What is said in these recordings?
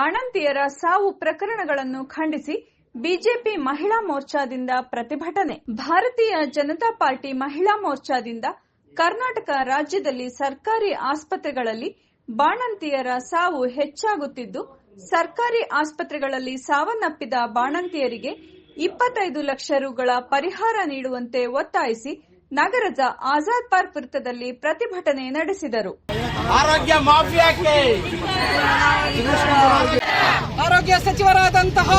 ಬಾಣಂತಿಯರ ಸಾವು ಪ್ರಕರಣಗಳನ್ನು ಖಂಡಿಸಿ ಬಿಜೆಪಿ ಮಹಿಳಾ ಮೋರ್ಚಾದಿಂದ ಪ್ರತಿಭಟನೆ. ಭಾರತೀಯ ಜನತಾ ಪಾರ್ಟಿ ಮಹಿಳಾ ಮೋರ್ಚಾದಿಂದ ಕರ್ನಾಟಕ ರಾಜ್ಯದಲ್ಲಿ ಸರ್ಕಾರಿ ಆಸ್ಪತ್ರೆಗಳಲ್ಲಿ ಬಾಣಂತಿಯರ ಸಾವು ಹೆಚ್ಚಾಗುತ್ತಿದ್ದು, ಸರ್ಕಾರಿ ಆಸ್ಪತ್ರೆಗಳಲ್ಲಿ ಸಾವನ್ನಪ್ಪಿದ ಬಾಣಂತಿಯರಿಗೆ ಇಪ್ಪತ್ತೈದು ಲಕ್ಷ ರುಗಳ ಪರಿಹಾರ ನೀಡುವಂತೆ ಒತ್ತಾಯಿಸಿ ನಗರದ ಆಜಾದ್ ಪಾರ್ಕ್ ವೃತ್ತದಲ್ಲಿ ಪ್ರತಿಭಟನೆ ನಡೆಸಿದರು. ಆರೋಗ್ಯ ಮಾಫಿಯಾಕ್ಕೆ. ಆರೋಗ್ಯ ಸಚಿವರಾದಂತಹ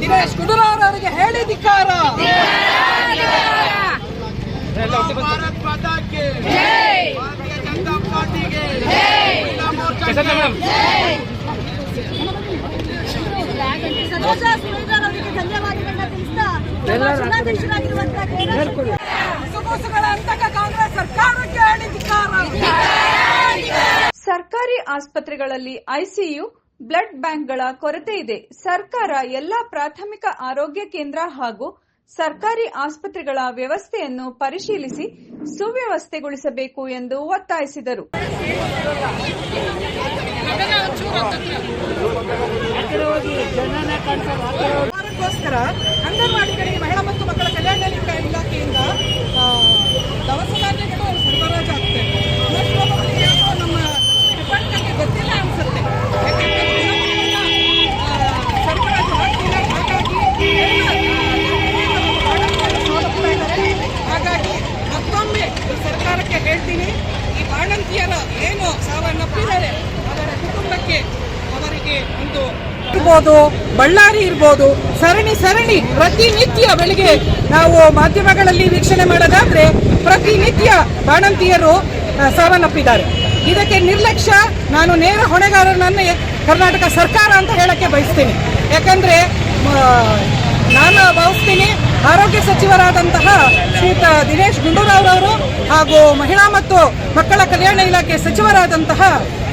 ದಿನೇಶ್ ಗುಂಡೂರಾವ್ ಅವರಿಗೆ ಹೇಳಿ ಧಿಕ್ಕಾರ. ಧನ್ಯವಾದಗಳನ್ನ ತಿಳಿಸ್ತಾ ಅಂತಕ ಕಾಂಗ್ರೆಸ್ ಸರ್ಕಾರಕ್ಕೆ ಸರ್ಕಾರಿ ಆಸ್ಪತ್ರೆಗಳಲ್ಲಿ ಐಸಿಯು ಬ್ಲಡ್ ಬ್ಯಾಂಕ್ಗಳ ಕೊರತೆ ಇದೆ. ಸರ್ಕಾರ ಎಲ್ಲಾ ಪ್ರಾಥಮಿಕ ಆರೋಗ್ಯ ಕೇಂದ್ರ ಹಾಗೂ ಸರ್ಕಾರಿ ಆಸ್ಪತ್ರೆಗಳ ವ್ಯವಸ್ಥೆಯನ್ನು ಪರಿಶೀಲಿಸಿ ಸುವ್ಯವಸ್ಥೆಗೊಳಿಸಬೇಕು ಎಂದು ಒತ್ತಾಯಿಸಿದರು. ಅದಕ್ಕೋಸ್ಕರ ಅಂಗನವಾಡಿಗಳಿಗೆ ಮಹಿಳಾ ಮತ್ತು ಮಕ್ಕಳ ಕಲ್ಯಾಣ ಇಲಾ- ಇಲಾಖೆಯಿಂದ ದವಸ ಧಾನ್ಯಗಳು ಸರಬರಾಜು ಆಗ್ತದೆ. ನಮ್ಮ ಡಿಪಾರ್ಟ್ಮೆಂಟ್ಗೆ ಗೊತ್ತಿಲ್ಲ ಅನ್ಸುತ್ತೆ. ಹಾಗಾಗಿ ಮತ್ತೊಮ್ಮೆ ಸರ್ಕಾರಕ್ಕೆ ಹೇಳ್ತೀನಿ, ಈ ಏನು ಸಾವನ್ನಪ್ಪಿದ್ದಾರೆ, ಅವರ ಕುಟುಂಬಕ್ಕೆ ಅವರಿಗೆ ಒಂದು ಇರ್ಬೋದು ಬಳ್ಳಾರಿ ಇರ್ಬೋದು, ಸರಣಿ ಸರಣಿ, ಪ್ರತಿನಿತ್ಯ ಬೆಳಿಗ್ಗೆ ನಾವು ಮಾಧ್ಯಮಗಳಲ್ಲಿ ವೀಕ್ಷಣೆ ಮಾಡೋದಾದ್ರೆ ಪ್ರತಿನಿತ್ಯ ಬಾಣಂತಿಯರು ಸಾವನ್ನಪ್ಪಿದ್ದಾರೆ. ಇದಕ್ಕೆ ನಿರ್ಲಕ್ಷ್ಯ, ನಾನು ನೇರ ಹೊಣೆಗಾರರನ್ನ ಕರ್ನಾಟಕ ಸರ್ಕಾರ ಅಂತ ಹೇಳಕ್ಕೆ ಬಯಸ್ತೀನಿ. ಯಾಕಂದ್ರೆ ನಾನು ಭಾವಿಸ್ತೀನಿ. ಆರೋಗ್ಯ ಸಚಿವರಾದಂತಹ ಶ್ರೀತ ದಿನೇಶ್ ಗುಂಡೂರಾವ್ ಹಾಗೂ ಮಹಿಳಾ ಮತ್ತು ಮಕ್ಕಳ ಕಲ್ಯಾಣ ಇಲಾಖೆ ಸಚಿವರಾದಂತಹ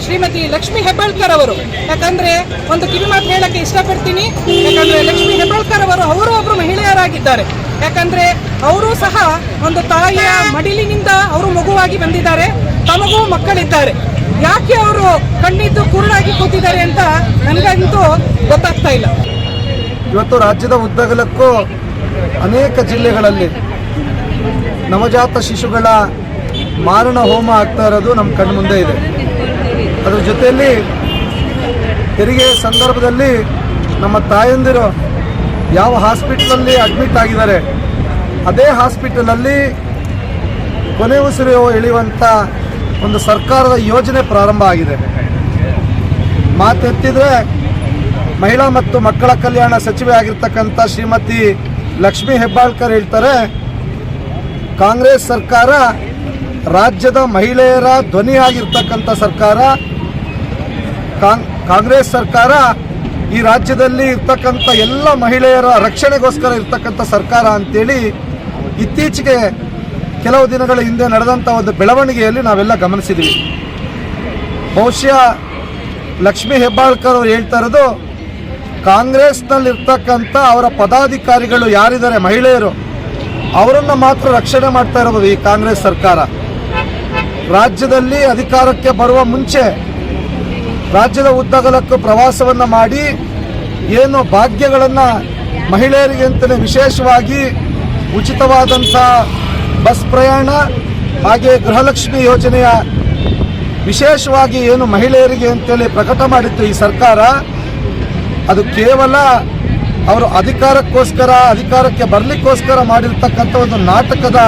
ಶ್ರೀಮತಿ ಲಕ್ಷ್ಮಿ ಹೆಬ್ಬಾಳ್ಕರ್ ಅವರು. ಯಾಕಂದ್ರೆ ಒಂದು ಕಿವಿಮಾತು ಹೇಳಕ್ಕೆ ಇಷ್ಟಪಡ್ತೀನಿ. ಯಾಕಂದ್ರೆ ಲಕ್ಷ್ಮಿ ಹೆಬ್ಬಾಳ್ಕರ್ ಅವರು ಅವರು ಒಬ್ರು ಮಹಿಳೆಯರಾಗಿದ್ದಾರೆ. ಯಾಕಂದ್ರೆ ಅವರು ಸಹ ಒಂದು ತಾಯಿಯ ಮಡಿಲಿನಿಂದ ಅವರು ಮಗುವಾಗಿ ಬಂದಿದ್ದಾರೆ. ತಮಗೂ ಮಕ್ಕಳಿದ್ದಾರೆ. ಯಾಕೆ ಅವರು ಕಣ್ಣಿದ್ದು ಕುರುಡಾಗಿ ಕೂತಿದ್ದಾರೆ ಅಂತ ನನಗಂತೂ ಗೊತ್ತಾಗ್ತಾ ಇಲ್ಲ. ಇವತ್ತು ರಾಜ್ಯದ ಉದ್ದಗಲಕ್ಕೂ ಅನೇಕ ಜಿಲ್ಲೆಗಳಲ್ಲಿ ನವಜಾತ ಶಿಶುಗಳ ಮಾರಣ ಹೋಮ ಆಗ್ತಾ ಇರೋದು ನಮ್ಮ ಕಣ್ಮುಂದೆ ಇದೆ. ಅದ್ರ ಜೊತೆಯಲ್ಲಿ ತೆರಿಗೆ ಸಂದರ್ಭದಲ್ಲಿ ನಮ್ಮ ತಾಯಂದಿರು ಯಾವ ಹಾಸ್ಪಿಟ್ಲಲ್ಲಿ ಅಡ್ಮಿಟ್ ಆಗಿದ್ದಾರೆ, ಅದೇ ಹಾಸ್ಪಿಟಲಲ್ಲಿ ಕೊನೆ ಉಸಿರು ಎಳೆಯುವಂಥ ಒಂದು ಸರ್ಕಾರದ ಯೋಜನೆ ಪ್ರಾರಂಭ ಆಗಿದೆ. ಮಾತೆತ್ತಿದ್ರೆ ಮಹಿಳಾ ಮತ್ತು ಮಕ್ಕಳ ಕಲ್ಯಾಣ ಸಚಿವೆ ಆಗಿರ್ತಕ್ಕಂಥ ಶ್ರೀಮತಿ ಲಕ್ಷ್ಮಿ ಹೆಬ್ಬಾಳ್ಕರ್ ಹೇಳ್ತಾರೆ ಕಾಂಗ್ರೆಸ್ ಸರ್ಕಾರ ರಾಜ್ಯದ ಮಹಿಳೆಯರ ಧ್ವನಿಯಾಗಿರ್ತಕ್ಕಂಥ ಸರ್ಕಾರ ಕಾಂಗ್- ಕಾಂಗ್ರೆಸ್ ಸರ್ಕಾರ ಈ ರಾಜ್ಯದಲ್ಲಿ ಇರ್ತಕ್ಕಂಥ ಎಲ್ಲ ಮಹಿಳೆಯರ ರಕ್ಷಣೆಗೋಸ್ಕರ ಇರ್ತಕ್ಕಂಥ ಸರ್ಕಾರ ಅಂತೇಳಿ ಇತ್ತೀಚೆಗೆ ಕೆಲವು ದಿನಗಳ ಹಿಂದೆ ನಡೆದಂಥ ಒಂದು ಬೆಳವಣಿಗೆಯಲ್ಲಿ ನಾವೆಲ್ಲ ಗಮನಿಸಿದ್ವಿ. ಬಹುಶಃ ಲಕ್ಷ್ಮಿ ಹೆಬ್ಬಾಳ್ಕರ್ ಅವರು ಹೇಳ್ತಾ ಇರೋದು, ಕಾಂಗ್ರೆಸ್ನಲ್ಲಿರ್ತಕ್ಕಂಥ ಅವರ ಪದಾಧಿಕಾರಿಗಳು ಯಾರಿದ್ದಾರೆ ಮಹಿಳೆಯರು? ಅವರನ್ನು ಮಾತ್ರ ರಕ್ಷಣೆ ಮಾಡ್ತಾ ಇರೋದು ಈ ಕಾಂಗ್ರೆಸ್ ಸರ್ಕಾರ. ರಾಜ್ಯದಲ್ಲಿ ಅಧಿಕಾರಕ್ಕೆ ಬರುವ ಮುಂಚೆ ರಾಜ್ಯದ ಉದ್ದಗಲಕ್ಕೂ ಪ್ರವಾಸವನ್ನು ಮಾಡಿ ಏನು ಭಾಗ್ಯಗಳನ್ನು ಮಹಿಳೆಯರಿಗೆ ಅಂತಲೇ ವಿಶೇಷವಾಗಿ ಉಚಿತವಾದಂಥ ಬಸ್ ಪ್ರಯಾಣ, ಹಾಗೆ ಗೃಹಲಕ್ಷ್ಮಿ ಯೋಜನೆಯ ವಿಶೇಷವಾಗಿ ಏನು ಮಹಿಳೆಯರಿಗೆ ಅಂತೇಳಿ ಪ್ರಕಟ ಮಾಡಿತ್ತು ಈ ಸರ್ಕಾರ. ಅದು ಕೇವಲ ಅವರು ಅಧಿಕಾರಕ್ಕೋಸ್ಕರ, ಅಧಿಕಾರಕ್ಕೆ ಬರಲಿಕ್ಕೋಸ್ಕರ ಮಾಡಿರ್ತಕ್ಕಂಥ ಒಂದು ನಾಟಕದ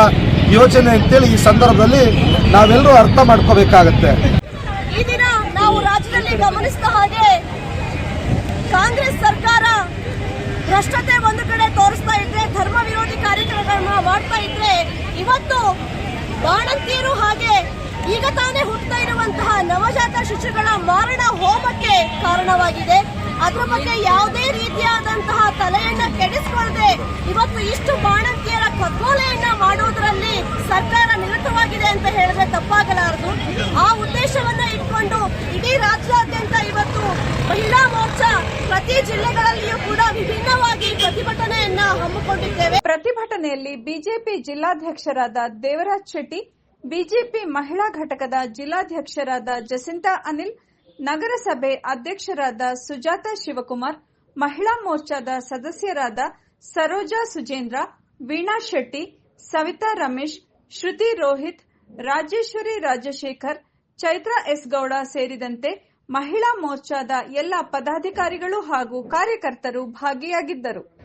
ಯೋಜನೆ ಅಂತೇಳಿ ಈ ಸಂದರ್ಭದಲ್ಲಿ ನಾವೆಲ್ಲರೂ ಅರ್ಥ ಮಾಡ್ಕೋಬೇಕಾಗತ್ತೆ. ಈ ದಿನ ನಾವು ರಾಜ್ಯದಲ್ಲಿ ಹಾಗೆ ಕಾಂಗ್ರೆಸ್ ಸರ್ಕಾರ ಭ್ರಷ್ಟತೆ ಒಂದು ಕಡೆ ತೋರಿಸ್ತಾ ಇದ್ರೆ, ಧರ್ಮ ವಿರೋಧಿ ಕಾರ್ಯಕ್ರಮಗಳನ್ನ ಮಾಡ್ತಾ ಇದ್ರೆ, ಇವತ್ತು ಬಾಣಂತಿಯರು ಹಾಗೆ ಈಗ ತಾನೇ ಹುಟ್ಟುತ್ತಾ ಇರುವಂತಹ ನವಜಾತ ಶಿಶುಗಳ ಮಾರಣ ಹೋಮಕ್ಕೆ ಕಾರಣವಾಗಿದೆ. ಅದರ ಬಗ್ಗೆ ಯಾವುದೇ ಇವತ್ತು ಇಷ್ಟು ಬಾಣಂತಿಯರ ಕಗ್ಗೋಲೆಯನ್ನ ಮಾಡುವುದರಲ್ಲಿ ಸರ್ಕಾರ ನಿರತವಾಗಿದೆ ಅಂತ ಹೇಳಿದ್ರೆ ತಪ್ಪಾಗಲಾರದು. ಆ ಉದ್ದೇಶವನ್ನ ಇಟ್ಕೊಂಡು ಇಡೀ ರಾಜ್ಯಾದ್ಯಂತ ಇವತ್ತು ಮಹಿಳಾ ಮೋರ್ಚಾ ಪ್ರತಿ ಜಿಲ್ಲೆಗಳಲ್ಲಿಯೂ ಕೂಡ ವಿಭಿನ್ನವಾಗಿ ಪ್ರತಿಭಟನೆಯನ್ನ ಹಮ್ಮಿಕೊಂಡಿದ್ದೇವೆ. ಪ್ರತಿಭಟನೆಯಲ್ಲಿ ಬಿಜೆಪಿ ಜಿಲ್ಲಾಧ್ಯಕ್ಷರಾದ ದೇವರಾಜ್ ಶೆಟ್ಟಿ, ಬಿಜೆಪಿ ಮಹಿಳಾ ಘಟಕದ ಜಿಲ್ಲಾಧ್ಯಕ್ಷರಾದ ಜಸಿಂತಾ ಅನಿಲ್, ನಗರಸಭೆ ಅಧ್ಯಕ್ಷರಾದ ಸುಜಾತಾ ಶಿವಕುಮಾರ್, ಮಹಿಳಾ ಮೋರ್ಚಾದ ಸದಸ್ಯರಾದ ಸರೋಜಾ ಸುಜೇಂದ್ರ, ವೀಣಾ ಶೆಟ್ಟಿ, ಸವಿತಾ ರಮೇಶ್, ಶ್ರುತಿ ರೋಹಿತ್, ರಾಜೇಶ್ವರಿ ರಾಜಶೇಖರ್, ಚೈತ್ರ ಎಸ್ ಗೌಡ ಸೇರಿದಂತೆ ಮಹಿಳಾ ಮೋರ್ಚಾದ ಎಲ್ಲ ಪದಾಧಿಕಾರಿಗಳು ಹಾಗೂ ಕಾರ್ಯಕರ್ತರು ಭಾಗಿಯಾಗಿದ್ದರು.